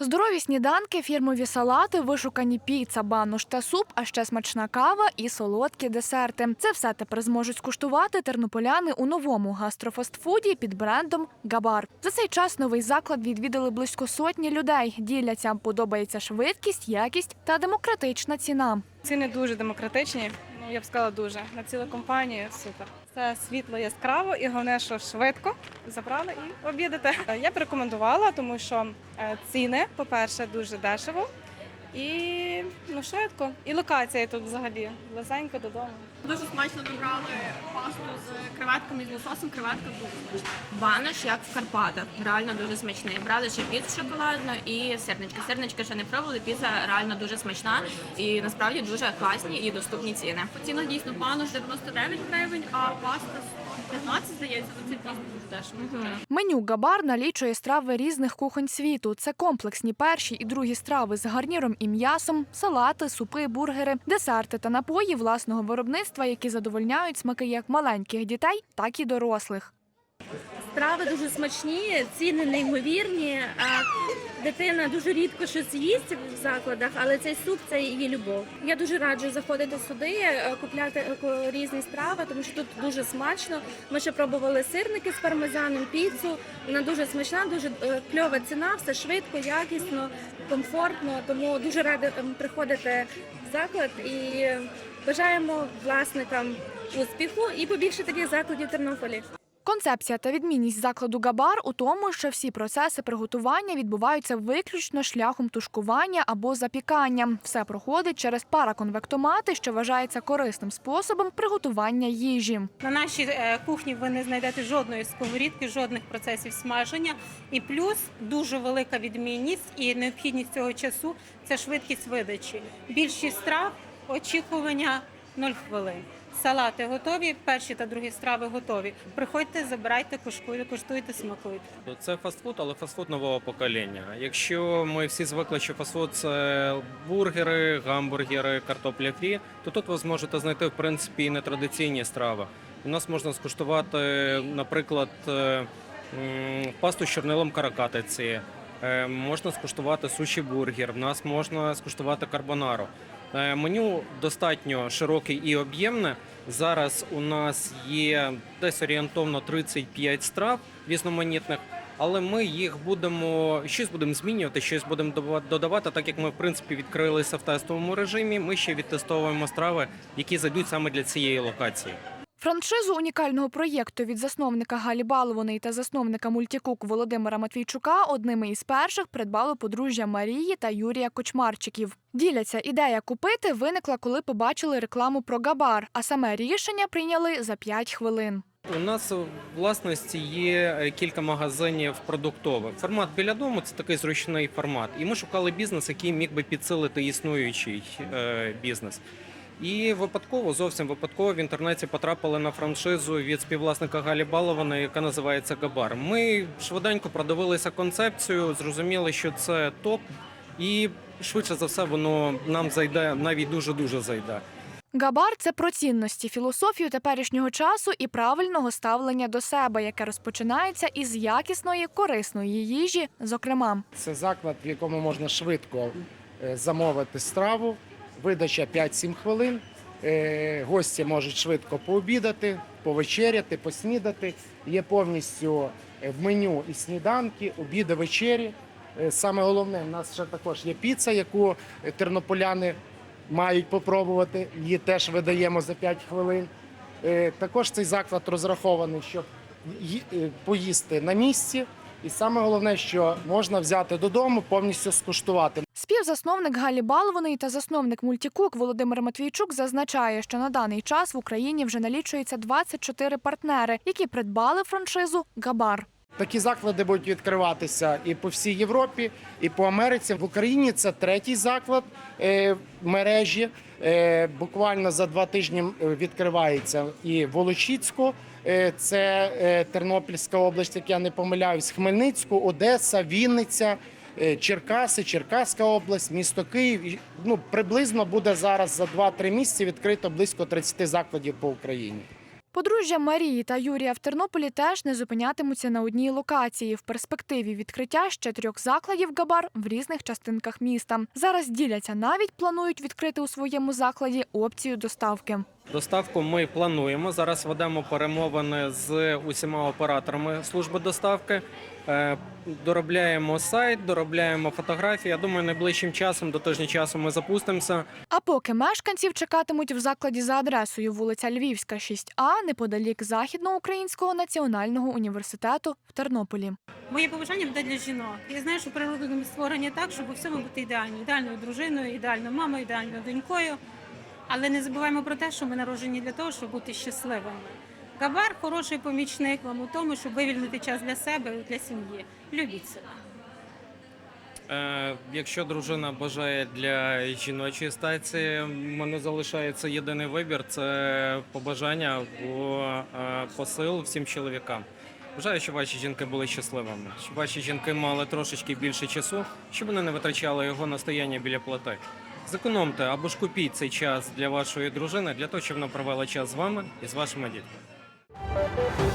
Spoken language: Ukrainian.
Здорові сніданки, фірмові салати, вишукані піца, банош та суп, а ще смачна кава і солодкі десерти. Це все тепер зможуть скуштувати тернополяни у новому гастрофастфуді під брендом Габар. За цей час новий заклад відвідали близько сотні людей. Діляться, подобається швидкість, якість та демократична ціна. Ціни дуже демократичні. Ну я б сказала дуже на цілу компанію. Супер. Це світло яскраво і головне, що швидко забрали і обідати. Я б рекомендувала, тому що е, ціни, по-перше, дуже дешево. І ну швидко. І локація тут взагалі близенько додому. Дуже смачно добрали пасту з креветками з лососем. Креветка дуже смачна. Банош, як в Карпатах, реально дуже смачний. Брали ще піцу шоколадну і сирнички. Сирнички ще не пробували. Піца реально дуже смачна і насправді дуже класні і доступні ціни. По цінах дійсно банош 99 гривень, а паста 15, здається. Меню Габар налічує страви різних кухонь світу. Це комплексні перші і другі страви з гарніром і м'ясом, салати, супи, бургери, десерти та напої власного виробництва, які задовольняють смаки як маленьких дітей, так і дорослих. Страви дуже смачні, ціни неймовірні. Дитина дуже рідко щось їсть в закладах, але цей суп це її любов. Я дуже раджу заходити сюди, е, купляти е, різні страви, тому що тут дуже смачно. Ми ще пробували сирники з пармезаном, піцу. Вона дуже смачна, дуже е, кльова ціна, все швидко, якісно, комфортно. Тому дуже рада ем, приходити в заклад і бажаємо власникам успіху і побільше таких закладів в Тернополі. Концепція та відмінність закладу Габар у тому, що всі процеси приготування відбуваються виключно шляхом тушкування або запікання. Все проходить через параконвектомати, що вважається корисним способом приготування їжі. На нашій е, кухні ви не знайдете жодної сковорідки, жодних процесів смаження. І плюс дуже велика відмінність і необхідність цього часу це швидкість видачі. Більшість страв очікування 0 хвилин. Салати готові, перші та другі страви готові. Приходьте, забирайте, куштуйте, смакуйте. Це фастфуд, але фастфуд нового покоління. Якщо ми всі звикли, що фастфуд це бургери, гамбургери, картопля фрі, то тут ви зможете знайти в принципі і нетрадиційні страви. У нас можна скуштувати, наприклад, е, пасту з чорнилом каракатиці. е, Можна скуштувати суші бургер. В нас можна скуштувати карбонару. Е, Меню достатньо широке і об'ємне. Зараз у нас є десь орієнтовно 35 страв різноманітних, але ми їх будемо щось будемо змінювати, щось будемо додавати. Так як ми в принципі відкрилися в тестовому режимі, ми ще відтестовуємо страви, які зайдуть саме для цієї локації. Франшизу унікального проєкту від засновника Галі Балованої та засновника мультікук Володимира Матвійчука одними із перших придбало подружжя Марії та Юрія Кочмарчиків. Діляться, ідея купити виникла, коли побачили рекламу про Габар, а саме рішення прийняли за 5 хвилин. У нас в власності є е, кілька магазинів продуктових. Формат біля дому це такий зручний формат. І ми шукали бізнес, який міг би підсилити існуючий е, бізнес. І випадково, зовсім випадково в інтернеті потрапили на франшизу від співвласника Галі Балованої, яка називається Габар. Ми швиденько продивилися концепцію, зрозуміли, що це топ, і швидше за все воно нам зайде, навіть дуже дуже зайде. Габар це про цінності, філософію теперішнього часу і правильного ставлення до себе, яке розпочинається із якісної, корисної їжі, зокрема. Це заклад, в якому можна швидко е, замовити страву, видача 5-7 хвилин. Е, Гості можуть швидко пообідати, повечеряти, поснідати. Є повністю е, в меню і сніданки, обіди, вечері. Е, Саме головне, в нас ще також є піца, яку тернополяни мають попробувати. Її теж видаємо за 5 хвилин. Також цей заклад розрахований, щоб поїсти на місці. І саме головне, що можна взяти додому, повністю скуштувати. Співзасновник Галі Балованої та засновник мультікук Володимир Матвійчук зазначає, що на даний час в Україні вже налічується 24 партнери, які придбали франшизу Габар. Такі заклади будуть відкриватися і по всій Європі, і по Америці. В Україні це третій заклад е, мережі. Е, буквально за два тижні відкривається і Волочіцьку, е, це Тернопільська область, як я не помиляюсь, Хмельницьку, Одеса, Вінниця. Е, Черкаси, Черкаська область, місто Київ. Ну приблизно буде зараз за 2-3 місяці відкрито близько 30 закладів по Україні. Подружжя Марії та Юрія в Тернополі теж не зупинятимуться на одній локації. В перспективі відкриття ще трьох закладів габар в різних частинках міста. Зараз діляться навіть планують відкрити у своєму закладі опцію доставки. Доставку ми плануємо. Зараз ведемо перемовини з усіма операторами служби доставки. Е, Доробляємо сайт, доробляємо фотографії. Я думаю, найближчим часом, до тижня часу, ми запустимося. А поки мешканців чекатимуть в закладі за адресою вулиця Львівська, 6А, неподалік Західноукраїнського національного університету в Тернополі. Моє побажання буде для жінок. Я знаю, що природа ми створені так, щоб у всьому бути ідеальною, ідеальною дружиною, ідеальною мамою, ідеальною донькою. Але не забуваємо про те, що ми народжені для того, щоб бути щасливими. Габар хороший помічник вам у тому, щоб вивільнити час для себе для сім'ї. Любіть себе. Е, Якщо дружина бажає для жіночої статі, в мене залишається єдиний вибір це побажання або е, посил всім чоловікам. Бажаю, щоб ваші жінки були щасливими, щоб ваші жінки мали трошечки більше часу, щоб вони не витрачали його на стояння біля плити. Зекономте або ж купіть цей час для вашої дружини, для того, щоб вона провела час з вами і з вашими дітками.